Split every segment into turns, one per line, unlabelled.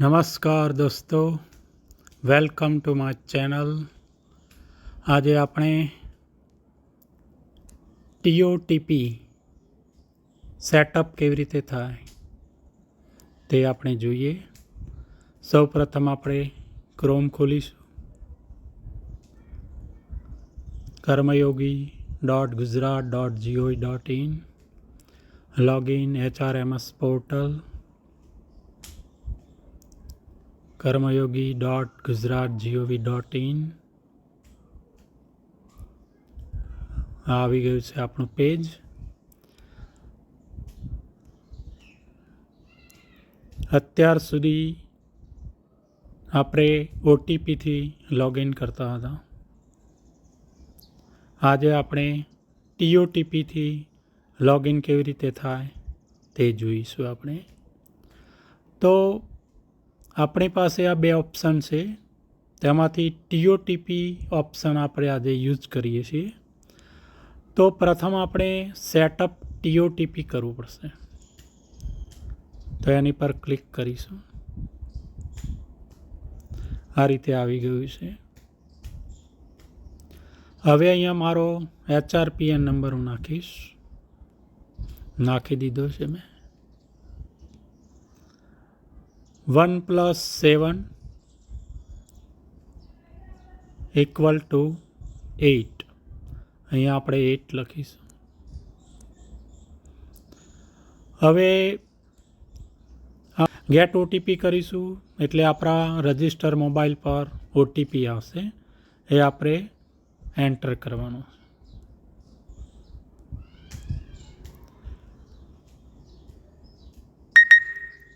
નમસ્કાર દોસ્તો, welcome to my channel. આજે આપણે ટીઓટીપી સેટઅપ કેવી રીતે થાય તે આપણે જોઈએ. સૌ પ્રથમ આપણે ક્રોમ ખોલીશું. Karmayogi dot Gujarat dot GO dot in login HRMS portal Karmayogi dot Gujarat GOV dot in આવી ગયું છે આપણું પેજ અત્યાર સુધી આપણે ઓટીપીથી લોગિન કરતા હતા. આજે આપણે ટીઓટીપીથી લોગિન કેવી રીતે થાય તે જોઈશું આપણે. તો આપણી પાસે આ બે ઓપ્શન છે. તેમાંથી ટીઓટીપી ઓપ્શન આપણે આજે યુઝ કરીએ છીએ. તો પ્રથમ આપણે સેટઅપ ટીઓટીપી કરવું પડશે. તો એની પર ક્લિક કરીશું. આ રીતે આવી ગયું છે. હવે અહીંયા મારો એચઆરપીએન નંબર હું નાખીશ. નાખી દીધો છે મેં. One plus seven equal to eight અહીંયા આપણે એટ લખીશું. હવે ગેટ ઓટીપી કરીશું, એટલે આપણા રજિસ્ટર મોબાઈલ પર ઓટીપી આવશે. એ આપણે એન્ટર કરવાનું.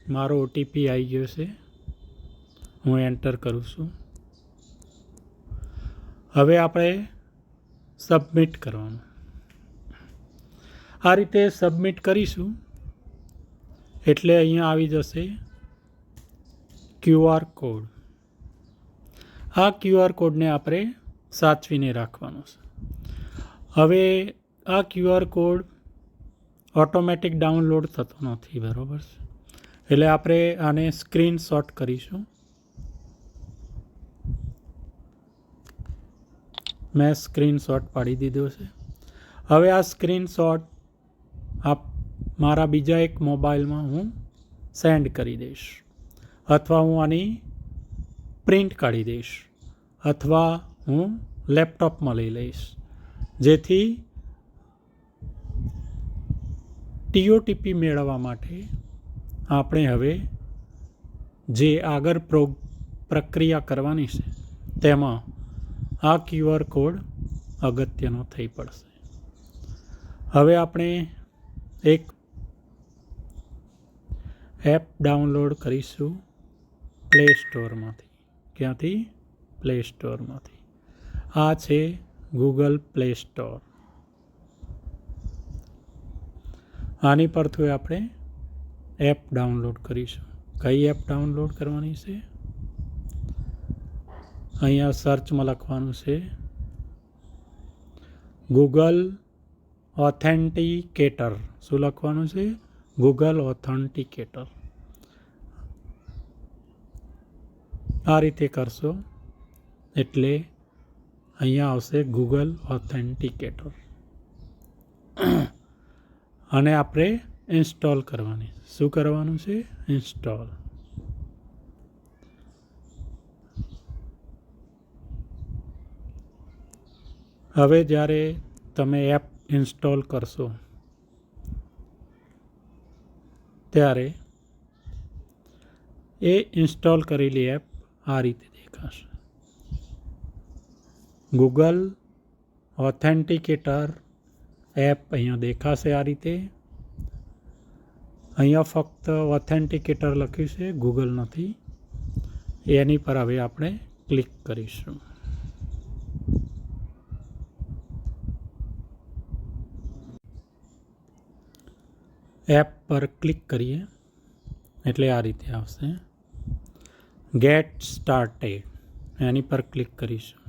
મારો ઓટીપી આવી ગયો છે. હું એન્ટર કરું છું. હવે આપણે સબમિટ કરવાનું. આ રીતે સબમિટ કરીશું. એટલે અહીંયા આવી જશે ક્યુઆર કોડ આ ક્યુઆર કોડને આપણે સાચવીને રાખવાનો છે. હવે આ ક્યુઆર કોડ ઓટોમેટિક ડાઉનલોડ થતો નથી, બરાબર છે? એટલે આપણે આને સ્ક્રીનશોટ કરીશું. મેં સ્ક્રીનશોટ પાડી દીધો છે. હવે આ સ્ક્રીનશોટ આપ મારા બીજા એક મોબાઈલમાં હું સેન્ડ કરી દઈશ. અથવા હું આની પ્રિન્ટ કાઢી દઈશ. અથવા હું લેપટોપમાં લઈ લઈશ. જેથી ટીઓટીપી મેળવવા માટે આપણે હવે જે આગળ પ્રો, પ્રક્રિયા કરવાની છે, તેમાં આ ક્યુઆર કોડ અગત્યનો થઈ પડશે. હવે આપણે એક એપ ડાઉનલોડ કરીશું પ્લે સ્ટોરમાંથી. ક્યાંથી? પ્લે સ્ટોરમાંથી. આ છે ગૂગલ પ્લે સ્ટોર. આની પરથી આપણે એપ ડાઉનલોડ કરીશું. કઈ એપ ડાઉનલોડ કરવાની છે? અહીંયા સર્ચમાં લખવાનું છે ગૂગલ ઓથેન્ટિકેટર શું લખવાનું છે? ગૂગલ ઓથેન્ટિકેટર આ રીતે કરશો. એટલે અહીંયા આવશે ગૂગલ ઓથેન્ટિકેટર અને આપણે ઇન્સ્ટોલ કરવાની. શું કરવાનું છે? ઇન્સ્ટોલ. હવે જ્યારે તમે એપ ઇન્સ્ટોલ કરશો, ત્યારે એ ઇન્સ્ટોલ કરેલી એપ આ રીતે દેખાશે. ગૂગલ ઓથેન્ટિકેટર એપ અહીંયા દેખાશે આ રીતે. અહીંયા ફક્ત ઓથેન્ટિકેટર લખ્યું છે ગૂગલ નથી. એની પર હવે આપણે ક્લિક કરીશું. એપ પર ક્લિક કરીએ. એટલે આ રીતે આવશે. ગેટ સ્ટાર્ટેડ એની પર ક્લિક કરીશું.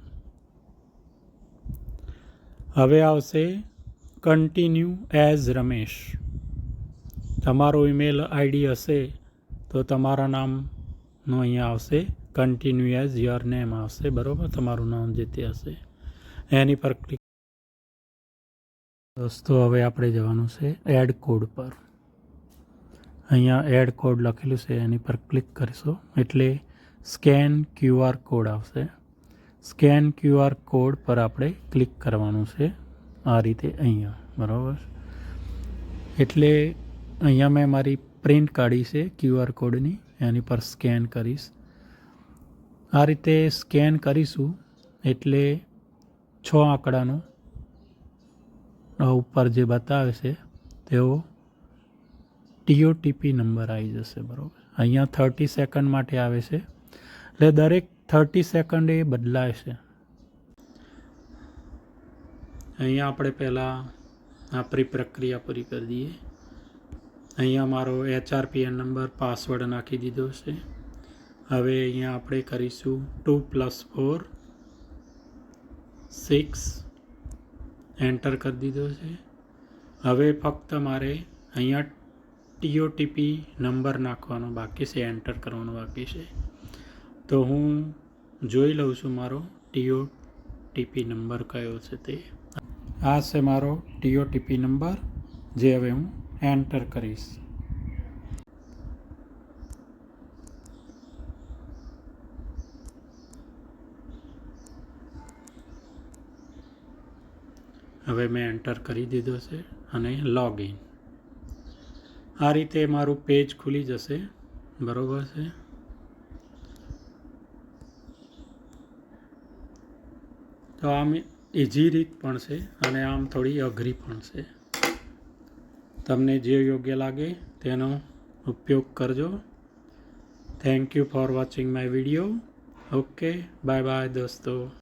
હવે આવશે કન્ટિન્યુ એઝ રમેશ. તમારો ઈમેલ આઈડી હશે, તો તમારા નામનું અહીંયા આવશે. કન્ટિન્યુ એઝ યોર નેમ આવશે, બરાબર? તમારું નામ જે તે હશે. એની પર ક્લિક દોસ્તો, હવે આપણે જવાનું છે એડ કોડ પર. અહીંયા એડ કોડ લખેલું છે, એની પર ક્લિક કરીશું. એટલે સ્કેન ક્યુઆર કોડ આવશે. સ્કેન ક્યુઆર કોડ પર આપણે ક્લિક કરવાનું છે, આ રીતે અહીંયા, બરાબર? એટલે અહીંયા મેં મારી પ્રિન્ટ કાઢી છે ક્યુઆર કોડની, એની પર સ્કેન કરીશ. આ રીતે સ્કેન કરીશું એટલે છ આંકડાનો ઉપર જે બતાવે છે, તેઓ ટીઓટીપી નંબર આવી જશે, બરાબર. અહીંયા થર્ટી સેકન્ડ માટે આવે છે. એટલે દરેક થર્ટી સેકન્ડ એ બદલાય છે. અહીંયા આપણે પહેલાં આપણી પ્રક્રિયા પૂરી કરી દઈએ. અહીંયા મારો એચઆરપીએન નંબર પાસવર્ડ નાખી દીધો છે. હવે અહીંયા આપણે કરીશું two plus four six enter કરી દીધો છે. હવે ફક્ત મારે અહીંયા ટીઓટીપી નંબર નાખવાનો બાકી છે એન્ટર કરવાનો બાકી છે. તો હું જોઈ લઉં છું મારો ટીઓ ટીપી નંબર કયો છે તે. આ છે મારો ટીઓટીપી નંબર જે હવે હું એન્ટર કરીશ. હવે મેં એન્ટર કરી દીધો છે અને લોગિન આ રીતે મારું પેજ ખુલી જશે. બરોબર છે? તો આમ ઇઝી રીત પણ છે અને આમ થોડી અઘરી પણ છે. તમને જે યોગ્ય લાગે તેનો ઉપયોગ કરજો. Thank you for watching my video okay bye bye દોસ્તો.